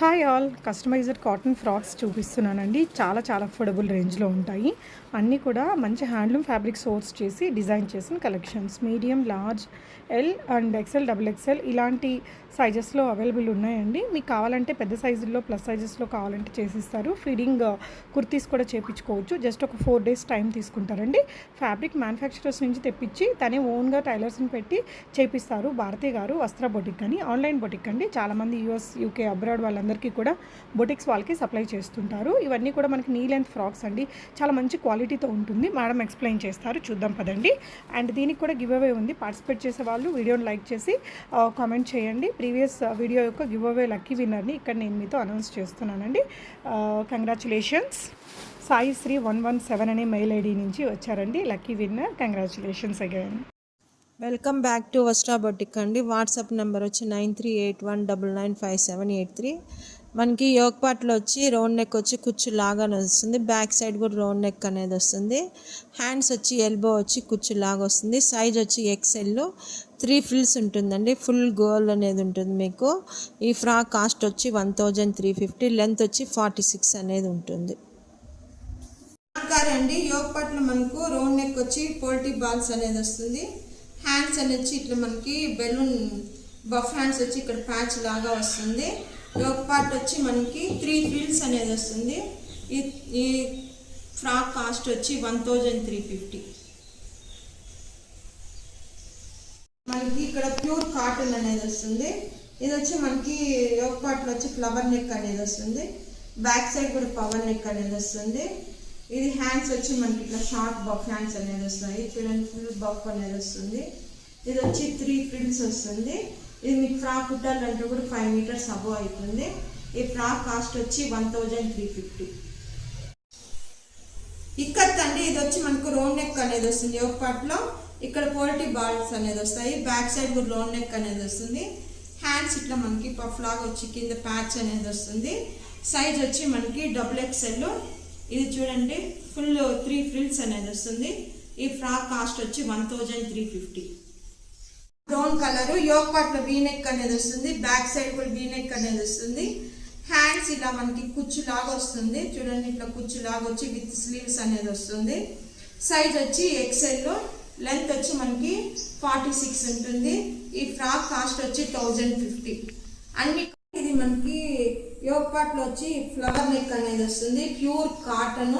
Hi all. Customised cotton frocks చూపిస్తున్నానండి. చాలా చాలా అఫోర్డబుల్ రేంజ్లో ఉంటాయి. అన్నీ కూడా మంచి హ్యాండ్లూమ్ ఫ్యాబ్రిక్ సోర్స్ చేసి డిజైన్ చేసిన collections. Medium large L and XL double XL ఇలాంటి సైజెస్లో అవైలబుల్ ఉన్నాయండి. మీకు కావాలంటే పెద్ద సైజుల్లో ప్లస్ సైజెస్లో కావాలంటే చేసిస్తారు. ఫీడింగ్ కుర్తీస్ కూడా చేపించుకోవచ్చు. జస్ట్ ఒక ఫోర్ డేస్ టైం తీసుకుంటారండి. ఫ్యాబ్రిక్ మ్యానుఫ్యాక్చరర్స్ నుంచి తెప్పించి తనే ఓన్గా టైలర్స్ని పెట్టి చేపిస్తారు. భారతి గారు వస్త్ర బొటిక్ అని ఆన్లైన్ బొటిక్ అండి. చాలామంది యూఎస్ యూకే అబ్రాడ్ వాళ్ళందరికీ కూడా బొటిక్స్ వాళ్ళకి సప్లై చేస్తుంటారు. ఇవన్నీ కూడా మనకి నీ లెంత్ ఫ్రాక్స్ అండి. చాలా మంచి క్వాలిటీ క్వాలిటీతో ఉంటుంది. మేడం ఎక్స్ప్లెయిన్ చేస్తారు. చూద్దాం పదండి. అండ్ దీనికి కూడా గివ్ అవే ఉంది. పార్టిసిపేట్ చేసే వాళ్ళు వీడియోని లైక్ చేసి కామెంట్ చేయండి. ప్రీవియస్ వీడియో యొక్క గివ్ అవే లక్కీ విన్నర్ని ఇక్కడ నేను మీతో అనౌన్స్ చేస్తున్నానండి. Congratulations. Sai Sri one one seven అనే మెయిల్ ఐడి నుంచి వచ్చారండి. Lucky winner congratulations again. Welcome back to Vastra boutique అండి. వాట్సాప్ నెంబర్ వచ్చి nine three eight one double nine five seven eight three. మనకి యోక్ పార్ట్లో వచ్చి round neck వచ్చి కుచ్చు లాగానే వస్తుంది. బ్యాక్ సైడ్ కూడా రౌండ్ నెక్ అనేది వస్తుంది. హ్యాండ్స్ వచ్చి ఎల్బో వచ్చి కుచ్చు లాగా వస్తుంది. సైజ్ వచ్చి ఎక్సెల్ త్రీ ఫిల్స్ ఉంటుందండి. ఫుల్ గోల్ అనేది ఉంటుంది మీకు. ఈ ఫ్రాక్ కాస్ట్ వచ్చి one thousand three fifty length వచ్చి ఫార్టీ సిక్స్ అనేది ఉంటుంది. అండి యోగ్ పార్ట్లో మనకు రౌండ్ నెక్ వచ్చి పోల్టీ బాల్స్ అనేది వస్తుంది. హ్యాండ్స్ అనేది వచ్చి ఇట్లా మనకి బెలూన్ బఫ్ హ్యాండ్స్ వచ్చి ఇక్కడ ప్యాచ్ లాగా వస్తుంది. యోగ పార్ట్ వచ్చి మనకి త్రీ ఫ్రిల్స్ అనేది వస్తుంది. ఈ ఈ ఫ్రాక్ కాస్ట్ వచ్చి వన్ థౌజండ్ త్రీ ఫిఫ్టీ. మనకి ఇక్కడ ప్యూర్ కాటన్ అనేది వస్తుంది. ఇది వచ్చి మనకి యోగ పార్ట్లో వచ్చి ఫ్లవర్ నెక్ అనేది వస్తుంది. బ్యాక్ సైడ్ కూడా పవర్ నెక్ అనేది వస్తుంది. ఇది హ్యాండ్స్ వచ్చి మనకి ఇట్లా షార్ట్ బఫ్ హ్యాండ్స్ అనేది వస్తాయి. చూడండి ఫుల్ బఫ్ అనేది వస్తుంది. ఇది వచ్చి త్రీ ఫ్రిల్స్ వస్తుంది. ఇది మీకు ఫ్రాక్ కుట్టాలంటే కూడా ఫైవ్ మీటర్స్ అబో అవుతుంది. ఈ ఫ్రాక్ కాస్ట్ వచ్చి one thousand three fifty ikat అండి ఇది వచ్చి మనకు రౌండ్ నెక్ అనేది వస్తుంది. ఒక పార్ట్లో ఇక్కడ పోల్టీ బాల్స్ అనేది వస్తాయి. బ్యాక్ సైడ్ కూడా రౌండ్ నెక్ అనేది వస్తుంది. హ్యాండ్స్ ఇట్లా మనకి పఫ్ లాగా వచ్చి కింద ప్యాచ్ అనేది వస్తుంది. సైజ్ వచ్చి మనకి డబుల్ ఎక్స్ఎల్ ఇది చూడండి ఫుల్ త్రీ ఫ్రిల్స్ అనేది వస్తుంది. ఈ ఫ్రాక్ కాస్ట్ వచ్చి one thousand three fifty brown colour yoke పార్ట్లో వీనెక్ అనేది వస్తుంది బ్యాక్ సైడ్ కూడా వీనెక్ అనేది వస్తుంది. హ్యాండ్స్ ఇలా మనకి కుచ్చు లాగా వస్తుంది చూడండి ఇట్లా కుచ్చు లాగా వచ్చి విత్ స్లీవ్స్ అనేది వస్తుంది. సైజ్ వచ్చి ఎక్సెల్లో లెంత్ వచ్చి మనకి ఫార్టీ సిక్స్ ఉంటుంది. ఈ ఫ్రాక్ కాస్ట్ వచ్చి థౌజండ్ ఫిఫ్టీ అన్ని ఇది మనకి యోగ్ పార్ట్లో వచ్చి ఫ్లవర్ నెక్ అనేది వస్తుంది. ప్యూర్ కాటన్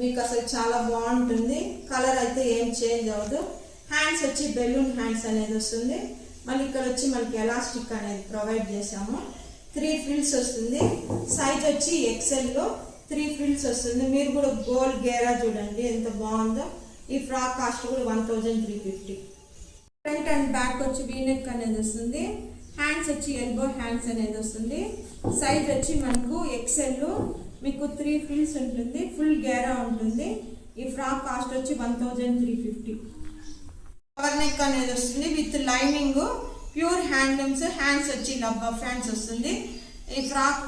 మీకు అసలు చాలా బాగుంటుంది. కలర్ అయితే ఏం చేంజ్ అవ్వదు. హ్యాండ్స్ వచ్చి బెలూన్ హ్యాండ్స్ అనేది వస్తుంది. మళ్ళీ ఇక్కడ వచ్చి మనకి ఎలాస్టిక్ అనేది ప్రొవైడ్ చేసాము త్రీ ఫ్రిల్స్ వస్తుంది. సైజ్ వచ్చి ఎక్సెల్లో త్రీ ఫ్రిల్స్ వస్తుంది. మీరు కూడా గోల్డ్ గేరా చూడండి ఎంత బాగుందో. ఈ ఫ్రాక్ కాస్ట్ కూడా one thousand three fifty front and back వచ్చి వీనెక్ అనేది వస్తుంది. హ్యాండ్స్ వచ్చి ఎల్బో హ్యాండ్స్ అనేది వస్తుంది. సైజ్ వచ్చి మనకు ఎక్సెల్ మీకు త్రీ ఫ్రిల్స్ ఉంటుంది. ఫుల్ గేరా ఉంటుంది. ఈ ఫ్రాక్ కాస్ట్ వచ్చి one thousand three fifty cover neck అనేది వస్తుంది with lining pure handlooms hands వచ్చి ఇలా బఫ్ హ్యాండ్స్ వస్తుంది. ఈ ఫ్రాక్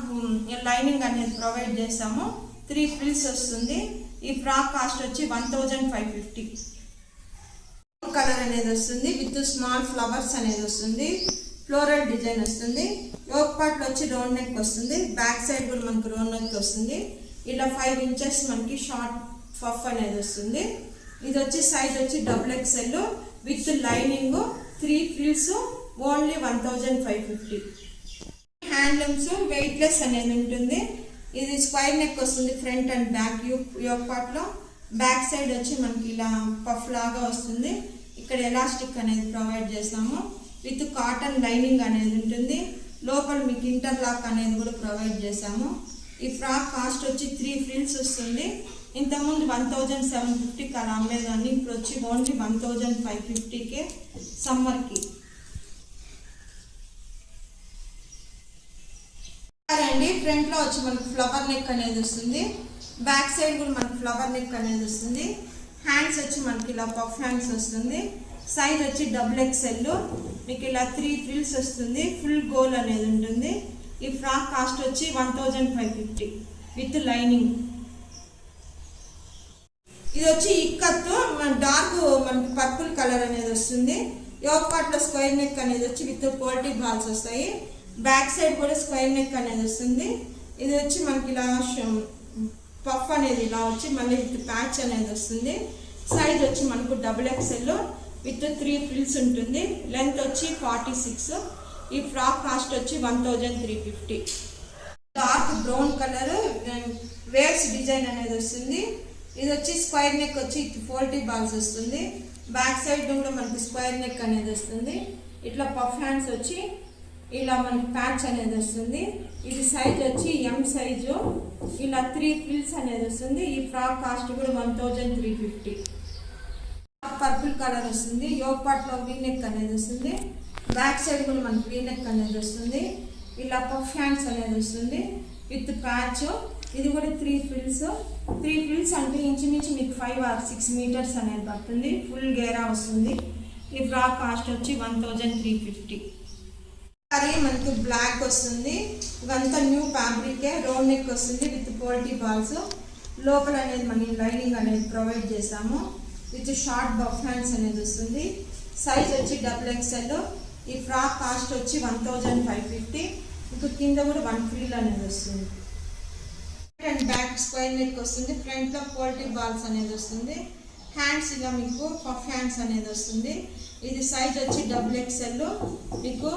లైనింగ్ అనేది ప్రొవైడ్ చేస్తాము. త్రీ ఫిల్స్ వస్తుంది. ఈ ఫ్రాక్ కాస్ట్ వచ్చి one thousand five fifty colour అనేది వస్తుంది విత్ స్మాల్ ఫ్లవర్స్ అనేది వస్తుంది. ఫ్లోరల్ డిజైన్ వస్తుంది. యోక్ పార్ట్ వచ్చి రౌండ్ నెక్ వస్తుంది. బ్యాక్ సైడ్ కూడా మనకు రౌండ్ నెక్ వస్తుంది. ఇలా ఫైవ్ ఇంచెస్ మనకి షార్ట్ ఫఫ్ అనేది వస్తుంది. ఇది వచ్చి సైజ్ వచ్చి double XL with lining three frills only one thousand five fifty handlooms weightless అనేది ఉంటుంది ఇది స్క్వైర్ నెక్ వస్తుంది front and back U yoke పార్ట్లో బ్యాక్ సైడ్ వచ్చి మనకి ఇలా పఫ్ లాగా వస్తుంది. ఇక్కడ ఎలాస్టిక్ అనేది ప్రొవైడ్ చేస్తాము. విత్ కాటన్ లైనింగ్ అనేది ఉంటుంది. లోపల మీకు ఇంటర్లాక్ అనేది కూడా ప్రొవైడ్ చేసాము ఈ ఫ్రాక్ కాస్ట్ వచ్చి త్రీ ఫ్రిల్స్ వస్తుంది. ఇంతకుముందు వన్ థౌజండ్ సెవెన్ ఫిఫ్టీకి అలా అమ్మేదాన్ని ఇప్పుడు వచ్చి ఓన్లీ వన్ థౌజండ్ ఫైవ్ ఫిఫ్టీకే సమ్మర్కి అండి ఫ్రంట్లో వచ్చి మనకు ఫ్లవర్ నెక్ అనేది వస్తుంది. బ్యాక్ సైడ్ కూడా మనకు ఫ్లవర్ నెక్ అనేది వస్తుంది. హ్యాండ్స్ వచ్చి మనకి ఇలా పఫ్ హ్యాండ్స్ వస్తుంది. సైజ్ వచ్చి డబుల్ ఎక్స్ఎల్ మీకు ఇలా త్రీ ఫ్రిల్స్ వస్తుంది. ఫుల్ గోల్ అనేది ఉంటుంది. ఈ ఫ్రాక్ కాస్ట్ వచ్చి one thousand five fifty with lining ఇది వచ్చి ఇక్కత్తు మన డార్క్ మనకి పర్పుల్ కలర్ అనేది వస్తుంది. యోగ పార్ట్లో స్క్వేర్ నెక్ అనేది వచ్చి విత్ పోల్టీ బాల్స్ వస్తాయి. బ్యాక్ సైడ్ కూడా స్క్వైర్ నెక్ అనేది వస్తుంది. ఇది వచ్చి మనకి ఇలా పఫ్ అనేది ఇలా వచ్చి మళ్ళీ విత్ ప్యాచ్ అనేది వస్తుంది. సైజ్ వచ్చి మనకు double XL with three frills ఉంటుంది. లెంత్ వచ్చి ఫార్టీ సిక్స్ ఈ ఫ్రాక్ కాస్ట్ వచ్చి one thousand three fifty dark brown colour waves design అనేది వస్తుంది. ఇది వచ్చి స్క్వేర్ నెక్ వచ్చి ఫోల్టీ బాల్స్ వస్తుంది. బ్యాక్ సైడ్ కూడా మనకి స్క్వైర్ నెక్ అనేది వస్తుంది. ఇట్లా పఫ్ హ్యాండ్స్ వచ్చి ఇలా మనకి ప్యాచ్ అనేది వస్తుంది. ఇది సైజ్ వచ్చి ఎం సైజు. ఇలా త్రీ ఫిల్స్ అనేది వస్తుంది. ఈ ఫ్రాక్ కాస్ట్ కూడా one thousand three fifty. Purple colour వస్తుంది. యోగ్ పాట్లో వీ నెక్ అనేది వస్తుంది. బ్యాక్ సైడ్ కూడా మనకి వీ నెక్ అనేది వస్తుంది. ఇలా పఫ్ హ్యాండ్స్ అనేది వస్తుంది. With patch. ఇది కూడా త్రీ ఫిల్స్ త్రీ ఫిల్స్ అంటే ఇంచుమించు మీకు ఫైవ్ ఆర్ సిక్స్ మీటర్స్ అనేది పడుతుంది. ఫుల్ గేరా వస్తుంది. ఈ ఫ్రాక్ కాస్ట్ వచ్చి వన్ థౌజండ్ త్రీ ఫిఫ్టీ అది మనకి బ్లాక్ వస్తుంది. ఇదంతా న్యూ ఫ్యాబ్రికే రౌండ్ నెక్ వస్తుంది విత్ పోల్టీ బాల్స్ లోపల అనేది మనం లైనింగ్ అనేది ప్రొవైడ్ చేసాము విత్ షార్ట్ బఫ్ హ్యాండ్స్ అనేది వస్తుంది. సైజ్ వచ్చి డబుల్ ఎక్స్ఎల్ ఈ ఫ్రాక్ కాస్ట్ వచ్చి వన్ థౌజండ్ ఫైవ్ ఫిఫ్టీ ఇంకా కింద కూడా వన్ ఫ్రీల్ అనేది వస్తుంది. అండ్ బ్యాక్ స్క్వేర్ నెక్ వస్తుంది. ఫ్రంట్లో పోల్టీ బాల్స్ అనేది వస్తుంది. హ్యాండ్స్ ఇలా మీకు పఫ్ హ్యాండ్స్ అనేది వస్తుంది. ఇది సైజ్ వచ్చి డబుల్ ఎక్స్ఎల్ మీకు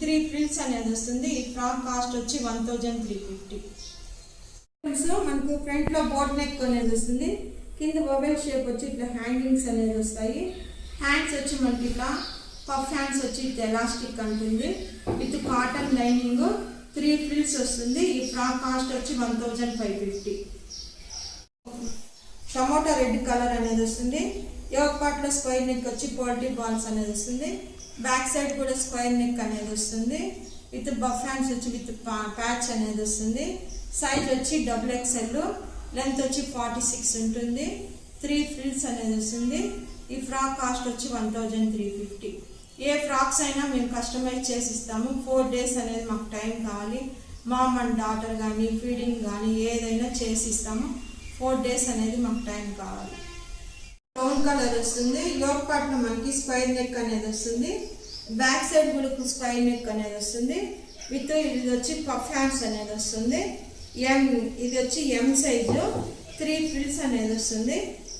త్రీ ఫ్రిల్స్ అనేది వస్తుంది. ఈ ఫ్రాక్ కాస్ట్ వచ్చి వన్ థౌజండ్ త్రీ ఫిఫ్టీ మనకు ఫ్రంట్లో బోట్ నెక్ అనేది వస్తుంది. కింద మొబైల్ షేప్ వచ్చి ఇట్లా హ్యాంగింగ్స్ అనేది వస్తాయి. హ్యాండ్స్ వచ్చి మనకి ఇట్లా పఫ్ హ్యాండ్స్ వచ్చి ఇట్లా ఎలాస్టిక్ అంటుంది. With cotton lining three frills వస్తుంది. ఈ ఫ్రాక్ కాస్ట్ వచ్చి one thousand five fifty. Tomato red colour అనేది వస్తుంది. యోగ పార్ట్లో స్క్వైర్ నెక్ వచ్చి పోల్టీ బాల్స్ అనేది వస్తుంది. బ్యాక్ సైడ్ కూడా స్క్వైర్ నెక్ అనేది వస్తుంది. విత్ బఫ్ హ్యాండ్స్ వచ్చి విత్ ప్యాచ్ అనేది వస్తుంది. సైజ్ వచ్చి డబుల్ ఎక్స్ఎల్ లెంత్ వచ్చి ఫార్టీ సిక్స్ ఉంటుంది. త్రీ ఫ్రిల్స్ అనేది వస్తుంది. ఈ ఫ్రాక్ కాస్ట్ వచ్చి వన్ థౌజండ్ త్రీ ఫిఫ్టీ. ఏ ఫ్రాక్స్ అయినా మేము కస్టమైజ్ చేసి ఇస్తాము. ఫోర్ డేస్ అనేది మాకు టైం కావాలి. మామ్ అండ్ డాటర్ కానీ ఫీడింగ్ కానీ ఏదైనా చేసి ఇస్తాము. ఫోర్ డేస్ అనేది మాకు టైం కావాలి. బ్రౌన్ కలర్ వస్తుంది. యోగ్ పార్ట్లో మనకి స్క్వైర్ నెక్ అనేది వస్తుంది. బ్యాక్ సైడ్ కూడా స్క్వైర్ నెక్ అనేది వస్తుంది. విత్ ఇది వచ్చి పఫ్ హ్యాండ్స్ అనేది వస్తుంది. ఎం ఇది వచ్చి ఎం సైజు త్రీ ఫిల్స్ అనేది వస్తుంది.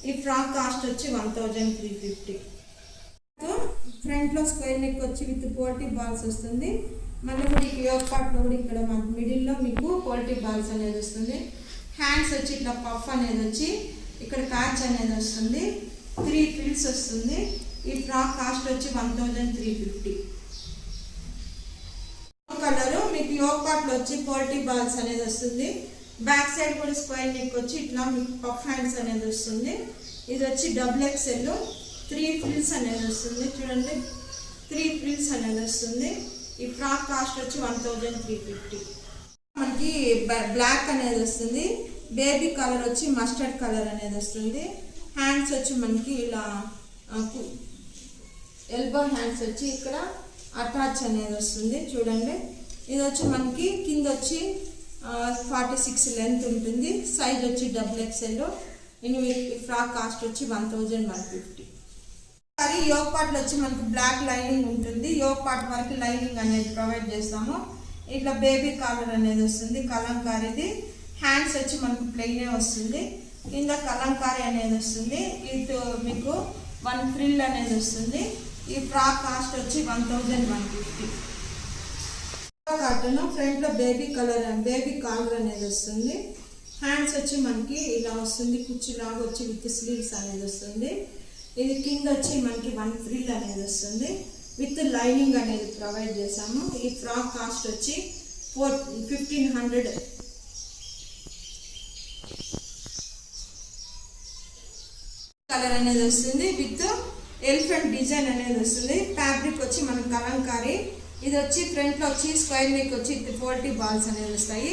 ఈ ఫ్రాక్ కాస్ట్ వచ్చి వన్ థౌజండ్ త్రీ ఫిఫ్టీ ఫ్రంట్లో స్క్వేర్ నెక్ వచ్చి విత్ పోల్టీ బాల్స్ వస్తుంది. మళ్ళీ కూడా ఈ యోగ్ పార్ట్లో కూడా ఇక్కడ మిడిల్లో మీకు పోల్టీ బాల్స్ అనేది వస్తుంది. హ్యాండ్స్ వచ్చి ఇట్లా పఫ్ అనేది వచ్చి ఇక్కడ ప్యాచ్ అనేది వస్తుంది. త్రీ ఫిల్స్ వస్తుంది. ఈ ఫ్రాక్ కాస్ట్ వచ్చి one thousand three fifty. Colour మీకు యోగ్ పార్ట్లో వచ్చి పోల్టీ బాల్స్ అనేది వస్తుంది. బ్యాక్ సైడ్ కూడా స్క్వేర్ నెక్ వచ్చి ఇట్లా మీకు పఫ్ హ్యాండ్స్ అనేది వస్తుంది. ఇది వచ్చి డబుల్ ఎక్స్ఎల్. త్రీ ఫ్రిల్స్ అనేది వస్తుంది చూడండి. త్రీ ఫ్రిల్స్ అనేది వస్తుంది. ఈ ఫ్రాక్ కాస్ట్ వచ్చి వన్ థౌజండ్ త్రీ ఫిఫ్టీ. మనకి బ్లాక్ అనేది వస్తుంది. బేబీ కలర్ వచ్చి మస్టర్డ్ కలర్ అనేది వస్తుంది. హ్యాండ్స్ వచ్చి మనకి ఇలా ఎల్బో హ్యాండ్స్ వచ్చి ఇక్కడ అటాచ్ అనేది వస్తుంది చూడండి. ఇది వచ్చి మనకి కింద వచ్చి ఫార్టీ సిక్స్ లెంత్ ఉంటుంది. సైజ్ వచ్చి double XL. In frock cost వచ్చి one thousand one fifty. Sorry yoke పార్ట్లో వచ్చి మనకి బ్లాక్ లైనింగ్ ఉంటుంది. యోగ్ పార్ట్ వరకు లైనింగ్ అనేది ప్రొవైడ్ చేస్తాము. ఇట్లా బేబీ కాలర్ అనేది వస్తుంది. కలంకారీది. హ్యాండ్స్ వచ్చి మనకు ప్లెయినే వస్తుంది. కింద కలంకారీ అనేది వస్తుంది. ఇటు మీకు వన్ ఫ్రిల్ అనేది వస్తుంది. ఈ ఫ్రాక్ కాస్ట్ వచ్చి one thousand one fifty. Cotton ఫ్రంట్లో బేబీ కలర్ బేబీ కాలర్ అనేది వస్తుంది. హ్యాండ్స్ వచ్చి మనకి ఇలా వస్తుంది. కుర్చీలాగా వచ్చి విత్ స్లీవ్స్ అనేది వస్తుంది. ఇది కింద వచ్చి మనకి వన్ ఫ్రిల్ అనేది వస్తుంది. విత్ లైనింగ్ అనేది ప్రొవైడ్ చేసాము ఈ ఫ్రాక్ కాస్ట్ వచ్చి ఫోర్ ఫిఫ్టీన్ హండ్రెడ్ కలర్ అనేది వస్తుంది. విత్ ఎలిఫెంట్ డిజైన్ అనేది వస్తుంది. ఫ్యాబ్రిక్ వచ్చి మనకి కలంకారీ ఇది వచ్చి ఫ్రంట్లో వచ్చి స్క్వేర్ నెక్ వచ్చి ఫోర్టీ బాల్స్ అనేది వస్తాయి.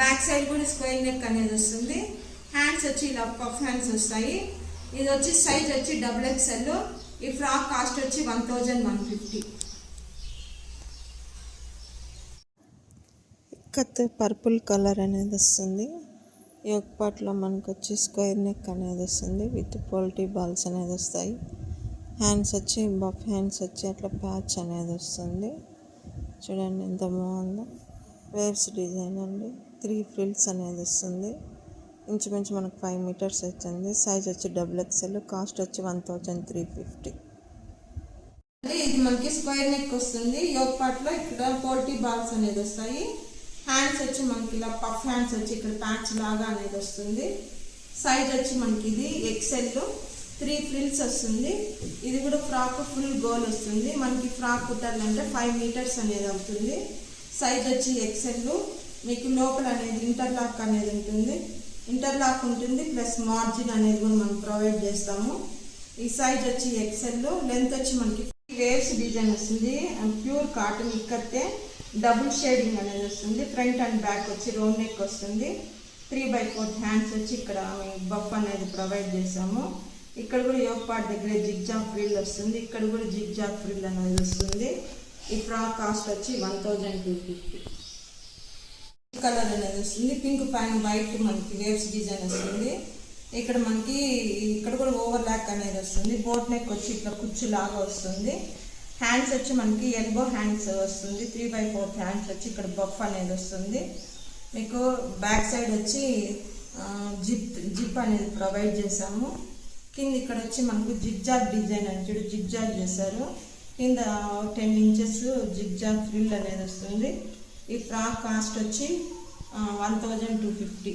బ్యాక్ సైడ్ కూడా స్క్వేర్ నెక్ అనేది వస్తుంది. హ్యాండ్స్ వచ్చి ఇలా పఫ్ హ్యాండ్స్ వస్తాయి. ఇది వచ్చి సైజ్ వచ్చి డబుల్ ఎక్స్ఎల్ ఈ ఫ్రాక్ కాస్ట్ వచ్చి వన్ థౌజండ్ వన్ ఫిఫ్టీ కత్ పర్పుల్ కలర్ అనేది వస్తుంది. ఈ ఒక పాటలో మనకు వచ్చి స్క్వేర్ నెక్ అనేది వస్తుంది విత్ పోల్టీ బాల్స్ అనేది వస్తాయి. హ్యాండ్స్ వచ్చి బఫ్ హ్యాండ్స్ వచ్చి అట్లా ప్యాచ్ అనేది వస్తుంది. చూడండి ఎంత బాగుందో. వేవ్స్ డిజైన్ అండి. త్రీ ఫ్రిల్స్ అనేది వస్తుంది. ఇంచుమించు మనకు ఫైవ్ మీటర్స్ వచ్చింది సైజ్ వచ్చి డబుల్ ఎక్స్ఎల్ కాస్ట్ వచ్చి వన్ థౌజండ్ త్రీ ఫిఫ్టీ ఇది మనకి స్క్వేర్ నెక్ వస్తుంది. యోగ్ పార్ట్ ఇక్కడ పోల్టీ బాల్స్ అనేది వస్తాయి. హ్యాండ్స్ వచ్చి మనకి ఇలా పఫ్ హ్యాండ్స్ వచ్చి ఇక్కడ ప్యాచ్ లాగా అనేది వస్తుంది. సైజ్ వచ్చి మనకి ఇది ఎక్సెల్ త్రీ ఫ్రిల్స్ వస్తుంది. ఇది కూడా ఫ్రాక్ ఫుల్ గోల్ వస్తుంది. మనకి ఫ్రాక్ కుట్టాలంటే ఫైవ్ మీటర్స్ అనేది అవుతుంది. సైజ్ వచ్చి ఎక్సెల్ మీకు లోపల అనేది ఇంటర్లాక్ అనేది ఉంటుంది. ఇంటర్లాక్ ఉంటుంది ప్లస్ మార్జిన్ అనేది కూడా మనం ప్రొవైడ్ చేస్తాము. ఈ సైజ్ వచ్చి ఎక్సెల్ లెంత్ వచ్చి మనకి వేవ్స్ డిజైన్ వస్తుంది. ప్యూర్ కాటన్ ఇక్కతే డబుల్ షేడింగ్ అనేది వస్తుంది. ఫ్రంట్ అండ్ బ్యాక్ వచ్చి రౌండ్ నెక్ వస్తుంది. త్రీ బై ఫోర్ హ్యాండ్స్ వచ్చి ఇక్కడ బఫ్ అనేది ప్రొవైడ్ చేసాము ఇక్కడ కూడా యోగ పార్ట్ దగ్గర జిగ్ జాగ్ ఫ్రిల్ వస్తుంది. ఇక్కడ కూడా జిగ్ జాగ్ ఫ్రిల్ అనేది వస్తుంది. ఈ ఫ్రాక్ కాస్ట్ వచ్చి one thousand two fifty. Colour అనేది వస్తుంది. పింక్ పైన వైట్ మనకి వేవ్స్ డిజైన్ వస్తుంది. ఇక్కడ మనకి ఇక్కడ కూడా ఓవర్ ల్యాక్ అనేది వస్తుంది. బోట్ నెక్ వచ్చి ఇట్లా కుచ్చు లాగా వస్తుంది. హ్యాండ్స్ వచ్చి మనకి ఎల్బో హ్యాండ్స్ వస్తుంది. త్రీ బై ఫోర్త్ హ్యాండ్స్ వచ్చి ఇక్కడ బఫ్ అనేది వస్తుంది. మీకు బ్యాక్ సైడ్ వచ్చి జిప్ జిప్ అనేది ప్రొవైడ్ చేసాము కింద ఇక్కడ వచ్చి మనకు జిగ్జాగ్ డిజైన్ అని చూడు జిగ్జాగ్ చేశారు. కింద టెన్ ఇంచెస్ జిగ్జాగ్ ఫ్రిల్ అనేది వస్తుంది. ఈ ఫ్రాక్ కాస్ట్ వచ్చి వన్ థౌజండ్ టూ ఫిఫ్టీ